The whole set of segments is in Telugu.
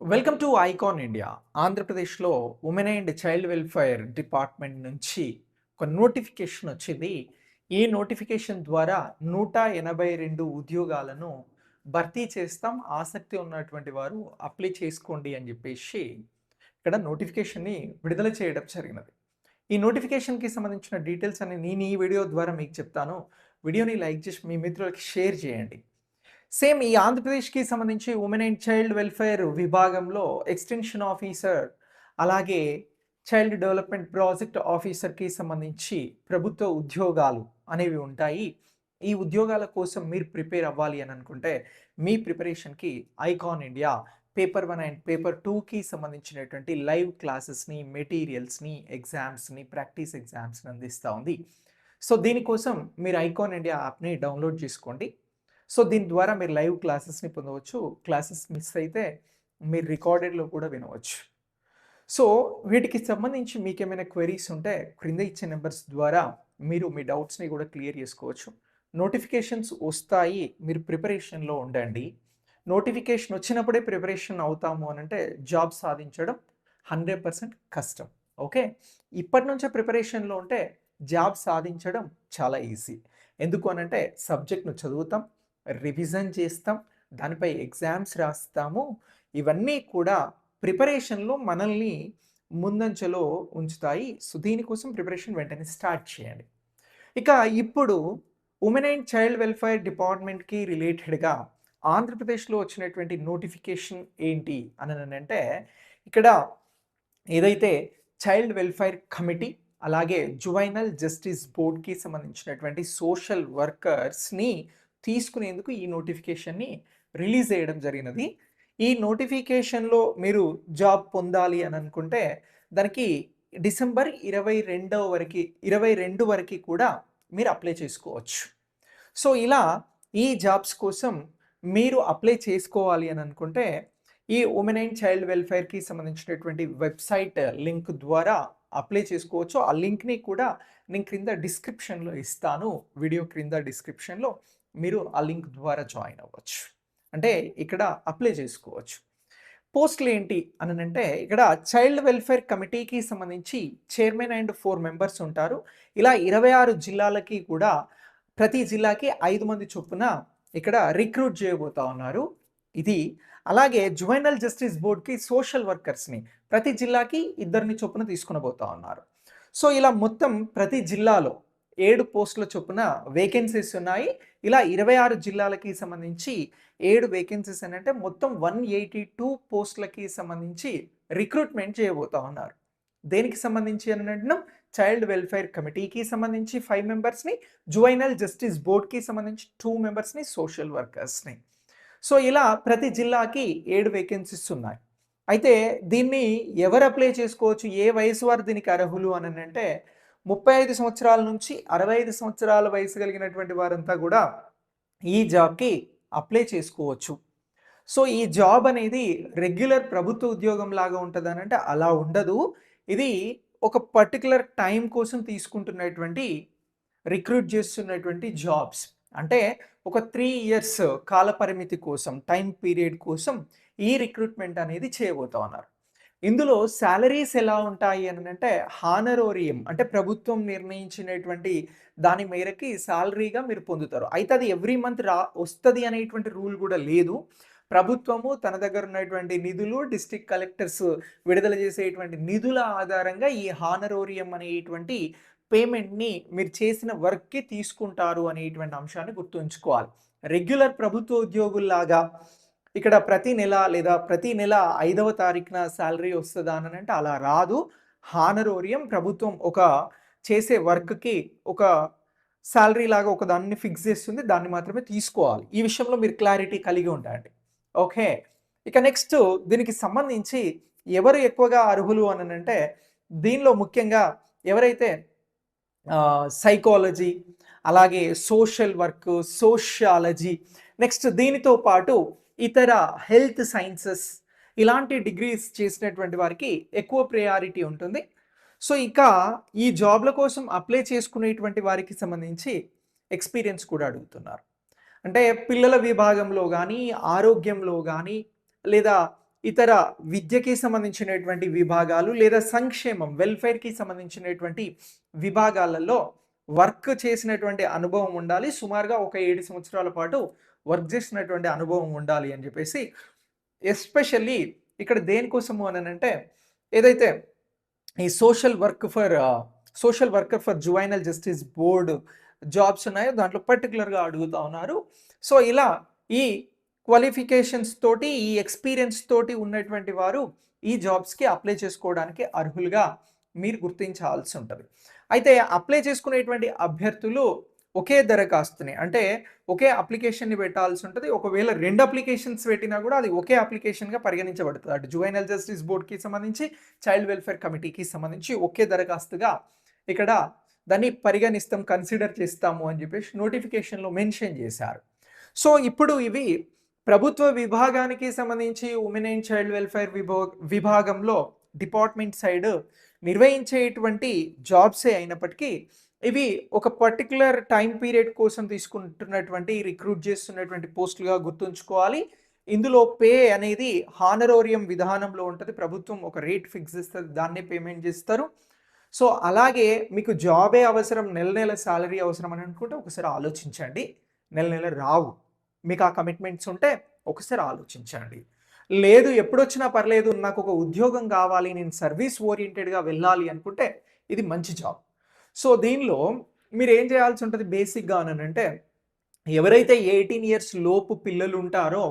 వెల్కమ్ టు ఐకాన్ ఇండియా ఆంధ్రప్రదేశ్లో women and child welfare department నుంచి ఒక నోటిఫికేషన్ వచ్చింది. ఈ నోటిఫికేషన్ ద్వారా నూట ఎనభై రెండు ఉద్యోగాలను భర్తీ చేస్తాం. ఆసక్తి ఉన్నటువంటి వారు అప్లై చేసుకోండి అని చెప్పేసి ఇక్కడ నోటిఫికేషన్ని విడుదల చేయడం జరిగినది. ఈ నోటిఫికేషన్కి సంబంధించిన డీటెయిల్స్ అని నేను ఈ వీడియో ద్వారా మీకు చెప్తాను. వీడియోని లైక్ చేసి మీ మిత్రులకి షేర్ చేయండి. సేమ్ ఈ ఆంధ్రప్రదేశ్కి సంబంధించి ఉమెన్ అండ్ చైల్డ్ వెల్ఫేర్ విభాగంలో ఎక్స్టెన్షన్ ఆఫీసర్ అలాగే చైల్డ్ డెవలప్మెంట్ ప్రాజెక్ట్ ఆఫీసర్కి సంబంధించి ప్రభుత్వ ఉద్యోగాలు అనేవి ఉంటాయి. ఈ ఉద్యోగాల కోసం మీరు ప్రిపేర్ అవ్వాలి అని అనుకుంటే మీ ప్రిపరేషన్కి Icon India paper one and paper టూకి సంబంధించినటువంటి లైవ్ క్లాసెస్ని మెటీరియల్స్ని ఎగ్జామ్స్ని ప్రాక్టీస్ ఎగ్జామ్స్ని అందిస్తూ ఉంది. సో దీనికోసం మీరు ఐకాన్ ఇండియా యాప్ని డౌన్లోడ్ చేసుకోండి. సో దీని ద్వారా మీరు లైవ్ క్లాసెస్ని పొందవచ్చు. క్లాసెస్ మిస్ అయితే మీరు రికార్డెడ్లో కూడా వినవచ్చు. సో వీటికి సంబంధించి మీకు ఏమైనా క్వెరీస్ ఉంటే క్రింద ఇచ్చే నెంబర్స్ ద్వారా మీరు మీ డౌట్స్ని కూడా క్లియర్ చేసుకోవచ్చు. నోటిఫికేషన్స్ వస్తాయి మీరు ప్రిపరేషన్లో ఉండండి. నోటిఫికేషన్ వచ్చినప్పుడే ప్రిపరేషన్ అవుతాము అని అంటే జాబ్ సాధించడం హండ్రెడ్ పర్సెంట్ కష్టం. ఓకే? ఇప్పటి నుంచే ప్రిపరేషన్లో ఉంటే జాబ్ సాధించడం చాలా ఈజీ. ఎందుకు అనంటే సబ్జెక్ట్ను చదువుతాం రివిజన్ చేస్తాం దానిపై ఎగ్జామ్స్ రాస్తాము. ఇవన్నీ కూడా ప్రిపరేషన్లో మనల్ని ముందంచెలో ఉంచుతాయి. సో దీనికోసం ప్రిపరేషన్ వెంటనే స్టార్ట్ చేయండి. ఇక ఇప్పుడు ఉమెన్ అండ్ చైల్డ్ వెల్ఫేర్ డిపార్ట్మెంట్కి రిలేటెడ్గా ఆంధ్రప్రదేశ్లో వచ్చినటువంటి నోటిఫికేషన్ ఏంటి అని అంటే ఇక్కడ ఏదైతే చైల్డ్ వెల్ఫేర్ కమిటీ అలాగే జువైనల్ జస్టిస్ బోర్డ్కి సంబంధించినటువంటి సోషల్ వర్కర్స్ని తీసుకునేందుకు ఈ నోటిఫికేషన్ని రిలీజ్ చేయడం జరిగినది. ఈ నోటిఫికేషన్లో మీరు జాబ్ పొందాలి అని అనుకుంటే దానికి డిసెంబర్ ఇరవై రెండవ వరకు ఇరవై రెండు వరకు కూడా మీరు అప్లై చేసుకోవచ్చు. సో ఇలా ఈ జాబ్స్ కోసం మీరు అప్లై చేసుకోవాలి అని అనుకుంటే ఈ ఉమెన్ అండ్ చైల్డ్ వెల్ఫేర్కి సంబంధించినటువంటి వెబ్సైట్ లింక్ ద్వారా అప్లై చేసుకోవచ్చు. ఆ లింక్ని కూడా నేను క్రింద డిస్క్రిప్షన్లో ఇస్తాను. వీడియో క్రింద డిస్క్రిప్షన్లో. మీరు ఆ లింక్ ద్వారా జాయిన్ అవ్వచ్చు. అంటే ఇక్కడ అప్లై చేసుకోవచ్చు. పోస్టులు ఏంటి అని అంటే ఇక్కడ చైల్డ్ వెల్ఫేర్ కమిటీకి సంబంధించి చైర్మన్ అండ్ ఫోర్ మెంబర్స్ ఉంటారు. ఇలా ఇరవై ఆరు జిల్లాలకి కూడా ప్రతి జిల్లాకి ఐదు మంది చొప్పున ఇక్కడ రిక్రూట్ చేయబోతా ఉన్నారు. ఇది అలాగే జువైనల్ జస్టిస్ బోర్డ్కి సోషల్ వర్కర్స్ని ప్రతి జిల్లాకి ఇద్దరిని చొప్పున తీసుకుని పోతా ఉన్నారు. సో ఇలా మొత్తం ప్రతి జిల్లాలో ఏడు పోస్టుల చొప్పున వేకెన్సీస్ ఉన్నాయి. ఇలా ఇరవై ఆరు జిల్లాలకి సంబంధించి ఏడు వేకెన్సీస్ అని అంటే మొత్తం వన్ ఎయిటీ టూ పోస్టులకి సంబంధించి రిక్రూట్మెంట్ చేయబోతా ఉన్నారు. దేనికి సంబంధించి అని అంటున్నాం చైల్డ్ వెల్ఫేర్ కమిటీకి సంబంధించి ఫైవ్ మెంబర్స్ని జువైనల్ జస్టిస్ బోర్డ్కి సంబంధించి టూ మెంబర్స్ని సోషల్ వర్కర్స్ని సో ఇలా ప్రతి జిల్లాకి ఏడు వేకెన్సీస్ ఉన్నాయి. అయితే దీన్ని ఎవరు అప్లై చేసుకోవచ్చు? ఏ వయసు వారు దీనికి అర్హులు అని అంటే ముప్పై ఐదు సంవత్సరాల నుంచి అరవై ఐదు సంవత్సరాల వయసు కలిగినటువంటి వారంతా కూడా ఈ జాబ్కి అప్లై చేసుకోవచ్చు. సో ఈ జాబ్ అనేది రెగ్యులర్ ప్రభుత్వ ఉద్యోగం లాగా ఉంటుంది అని అంటే అలా ఉండదు. ఇది ఒక పర్టికులర్ టైం కోసం తీసుకుంటున్నటువంటి రిక్రూట్ చేస్తున్నటువంటి జాబ్స్. అంటే ఒక త్రీ ఇయర్స్ కాల పరిమితి కోసం టైం పీరియడ్ కోసం ఈ రిక్రూట్మెంట్ అనేది చేయబోతా ఉన్నారు. ఇందులో శాలరీస్ ఎలా ఉంటాయి అని అంటే హానరోరియం అంటే ప్రభుత్వం నిర్ణయించినటువంటి దాని మేరకి శాలరీగా మీరు పొందుతారు. అయితే అది ఎవ్రీ మంత్ రా వస్తుంది అనేటువంటి రూల్ కూడా లేదు. ప్రభుత్వము తన దగ్గర ఉన్నటువంటి నిధులు డిస్ట్రిక్ట్ కలెక్టర్స్ విడుదల చేసేటువంటి నిధుల ఆధారంగా ఈ హానరోరియం అనేటువంటి పేమెంట్ని మీరు చేసిన వర్క్కి తీసుకుంటారు అనేటువంటి అంశాన్ని గుర్తుంచుకోవాలి. రెగ్యులర్ ప్రభుత్వ ఉద్యోగుల్లాగా ఇక్కడ ప్రతి నెల లేదా ప్రతి నెల ఐదవ తారీఖున శాలరీ వస్తుందా అని అంటే అలా రాదు. హానరోరియం ప్రభుత్వం ఒక చేసే వర్క్కి ఒక శాలరీ లాగా ఒక దాన్ని ఫిక్స్ చేస్తుంది. దాన్ని మాత్రమే తీసుకోవాలి. ఈ విషయంలో మీరు క్లారిటీ కలిగి ఉండండి. ఓకే. ఇక నెక్స్ట్ దీనికి సంబంధించి ఎవరు ఎక్కువగా అర్హులు అని అంటే దీనిలో ముఖ్యంగా ఎవరైతే సైకాలజీ అలాగే సోషల్ వర్క్ సోషియాలజీ నెక్స్ట్ దీనితో పాటు ఇతర హెల్త్ సైన్సెస్ ఇలాంటి డిగ్రీస్ చేసినటువంటి వారికి ఎక్కువ ప్రయారిటీ ఉంటుంది. సో ఇక ఈ జాబ్ల కోసం అప్లై చేసుకునేటువంటి వారికి సంబంధించి ఎక్స్పీరియన్స్ కూడా అడుగుతున్నారు. అంటే పిల్లల విభాగంలో కానీ ఆరోగ్యంలో కానీ లేదా ఇతర విద్యకి సంబంధించినటువంటి విభాగాలు లేదా సంక్షేమం వెల్ఫేర్కి సంబంధించినటువంటి విభాగాలలో వర్క్ చేసినటువంటి అనుభవం ఉండాలి. సుమారుగా ఒక ఏడు సంవత్సరాల పాటు వర్క్ చేసినటువంటి అనుభవం ఉండాలి అని చెప్పేసి ఎస్పెషల్లీ ఇక్కడ దేనికోసము అని అంటే ఏదైతే ఈ social work for social worker for juvenile justice board jobs ఉన్నాయో దాంట్లో పర్టికులర్గా అడుగుతా ఉన్నారు. సో ఇలా ఈ క్వాలిఫికేషన్స్ తోటి ఈ ఎక్స్పీరియన్స్ తోటి ఉన్నటువంటి వారు ఈ జాబ్స్కి అప్లై చేసుకోవడానికి అర్హులుగా మీరు గుర్తించాల్సి ఉంటుంది. అయితే అప్లై చేసుకునేటువంటి అభ్యర్థులు ఒకే దరఖాస్తుని అంటే ఒకే అప్లికేషన్ని పెట్టాల్సి ఉంటుంది ఒకవేళ రెండు అప్లికేషన్స్ పెట్టినా కూడా అది ఒకే అప్లికేషన్గా పరిగణించబడుతుంది. అటు జువైనల్ జస్టిస్ బోర్డ్కి సంబంధించి చైల్డ్ వెల్ఫేర్ కమిటీకి సంబంధించి ఒకే దరఖాస్తుగా ఇక్కడ దాన్ని పరిగణిస్తాం కన్సిడర్ చేస్తాము అని చెప్పేసి నోటిఫికేషన్లో మెన్షన్ చేశారు. సో ఇప్పుడు ఇవి ప్రభుత్వ విభాగానికి సంబంధించి ఉమెన్ అండ్ చైల్డ్ వెల్ఫేర్ విభాగంలో డిపార్ట్మెంట్ సైడ్ నిర్వహించేటువంటి జాబ్సే అయినప్పటికీ ఇవి ఒక పర్టికులర్ టైం పీరియడ్ కోసం తీసుకుంటున్నటువంటి రిక్రూట్ చేస్తున్నటువంటి పోస్టులుగా గుర్తుంచుకోవాలి. ఇందులో పే అనేది హానరోరియం విధానంలో ఉంటుంది. ప్రభుత్వం ఒక రేట్ ఫిక్స్ ఇస్తుంది దాన్నే పేమెంట్ చేస్తారు. సో అలాగే మీకు జాబే అవసరం నెల నెల శాలరీ అవసరం అని అనుకుంటే ఒకసారి ఆలోచించండి. నెల నెల రావు. మీకు ఆ కమిట్మెంట్స్ ఉంటే ఒకసారి ఆలోచించండి. లేదు ఎప్పుడొచ్చినా పర్లేదు నాకు ఒక ఉద్యోగం కావాలి నేను సర్వీస్ ఓరియంటెడ్గా వెళ్ళాలి అనుకుంటే ఇది మంచి జాబ్ సో దీనిలో మీరు ఏం చేయాల్సి ఉంటుంది బేసిక్గా అంటే ఎవరైతే ఎయిటీన్ ఇయర్స్ లోపు పిల్లలు ఉంటారో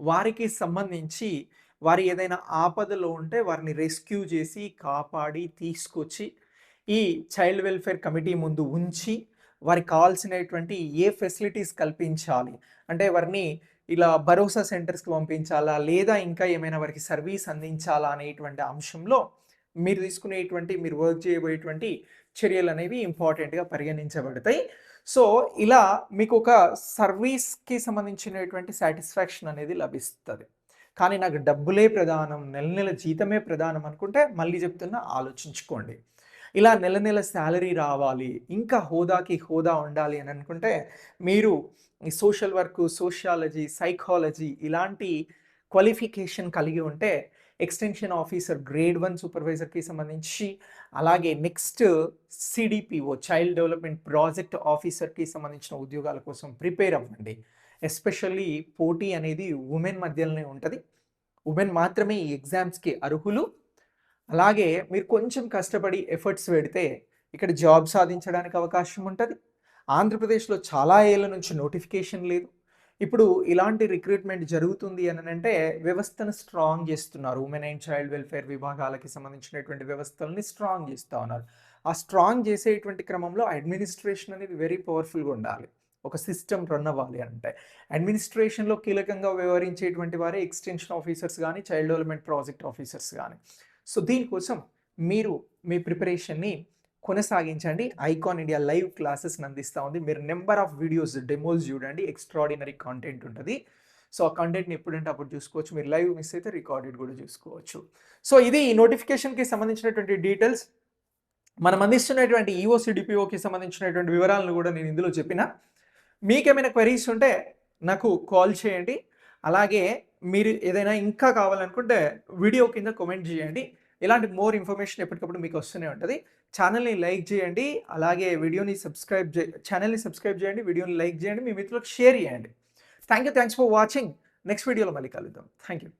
వారికి సంబంధించి వారి ఏదైనా ఆపదలో ఉంటే వారిని రెస్క్యూ చేసి కాపాడి తీసుకొచ్చి ఈ చైల్డ్ వెల్ఫేర్ కమిటీ ముందు ఉంచి వారికి కావాల్సినటువంటి ఏ ఫెసిలిటీస్ కల్పించాలి? అంటే వారిని ఇలా భరోసా సెంటర్స్కి పంపించాలా? లేదా ఇంకా ఏమైనా వారికి సర్వీస్ అందించాలా? అనేటువంటి అంశంలో మీరు తీసుకునేటువంటి మీరు వర్క్ చేయబోయేటువంటి చర్యలు అనేవి ఇంపార్టెంట్గా పరిగణించబడతాయి. సో ఇలా మీకు ఒక సర్వీస్కి సంబంధించినటువంటి సాటిస్ఫాక్షన్ అనేది లభిస్తుంది. కానీ నాకు డబ్బులే ప్రధానం నెల నెల జీతమే ప్రధానం అనుకుంటే మళ్ళీ చెప్తున్నా ఆలోచించుకోండి. ఇలా నెల నెల శాలరీ రావాలి ఇంకా హోదాకి హోదా ఉండాలి అని అనుకుంటే మీరు ఈ సోషల్ వర్క్ సోషియాలజీ సైకాలజీ ఇలాంటి క్వాలిఫికేషన్ కలిగి ఉంటే ఎక్స్టెన్షన్ ఆఫీసర్ గ్రేడ్ వన్ సూపర్వైజర్కి సంబంధించి అలాగే next C D P O child development project ఆఫీసర్కి సంబంధించిన ఉద్యోగాల కోసం ప్రిపేర్ అవ్వండి. ఎస్పెషల్లీ పోటీ అనేది ఉమెన్ మధ్యలోనే ఉంటుంది. ఉమెన్ మాత్రమే ఈ ఎగ్జామ్స్కి అర్హులు. అలాగే మీరు కొంచెం కష్టపడి ఎఫర్ట్స్ పెడితే ఇక్కడ జాబ్ సాధించడానికి అవకాశం ఉంటుంది. ఆంధ్రప్రదేశ్లో చాలా ఏళ్ళ నుంచి నోటిఫికేషన్ లేదు. ఇప్పుడు ఇలాంటి రిక్రూట్మెంట్ జరుగుతుంది అని అంటే వ్యవస్థను స్ట్రాంగ్ చేస్తున్నారు. ఉమెన్ అండ్ చైల్డ్ వెల్ఫేర్ విభాగాలకి సంబంధించినటువంటి వ్యవస్థలని స్ట్రాంగ్ చేస్తూ ఉన్నారు. ఆ స్ట్రాంగ్ చేసేటువంటి క్రమంలో అడ్మినిస్ట్రేషన్ అనేది వెరీ పవర్ఫుల్గా ఉండాలి. ఒక సిస్టమ్ రన్ అవ్వాలి అంటే. అడ్మినిస్ట్రేషన్లో కీలకంగా వ్యవహరించేటువంటి వారే ఎక్స్టెన్షన్ ఆఫీసర్స్ కానీ చైల్డ్ డెవలప్మెంట్ ప్రాజెక్ట్ ఆఫీసర్స్ కానీ సో దీనికోసం మీరు మీ ప్రిపరేషన్ని కొనసాగించండి. ఐకాన్ ఇండియా లైవ్ క్లాసెస్ అందిస్తూ ఉంది. మీరు నెంబర్ ఆఫ్ వీడియోస్ డెమోస్ చూడండి. ఎక్స్ట్రాడినరీ కాంటెంట్ ఉంటుంది. సో ఆ కంటెంట్ని ఎప్పుడంటే అప్పుడు చూసుకోవచ్చు. మీరు లైవ్ మిస్ అయితే రికార్డెడ్ కూడా చూసుకోవచ్చు. సో ఇది ఈ నోటిఫికేషన్కి సంబంధించినటువంటి డీటెయిల్స్. మనం అందిస్తున్నటువంటి ఈఓసి డిపిఓకి సంబంధించినటువంటి వివరాలను కూడా నేను ఇందులో చెప్పిన. మీకేమైనా క్వరీస్ ఉంటే నాకు కాల్ చేయండి. అలాగే మీరు ఏదైనా ఇంకా కావాలనుకుంటే వీడియో కింద కామెంట్ చేయండి. ఇలాంటి మోర్ ఇన్ఫర్మేషన్ ఎప్పటికప్పుడు మీకు వస్తూనే ఉంటుంది. ఛానల్ని లైక్ చేయండి అలాగే వీడియోని సబ్స్క్రైబ్ చే ఛానల్ని సబ్స్క్రైబ్ చేయండి వీడియోని లైక్ చేయండి మీ మిత్రులకు షేర్ చేయండి. Thank you thanks for watching. Next వీడియోలో మళ్ళీ కలుద్దాం. Thank you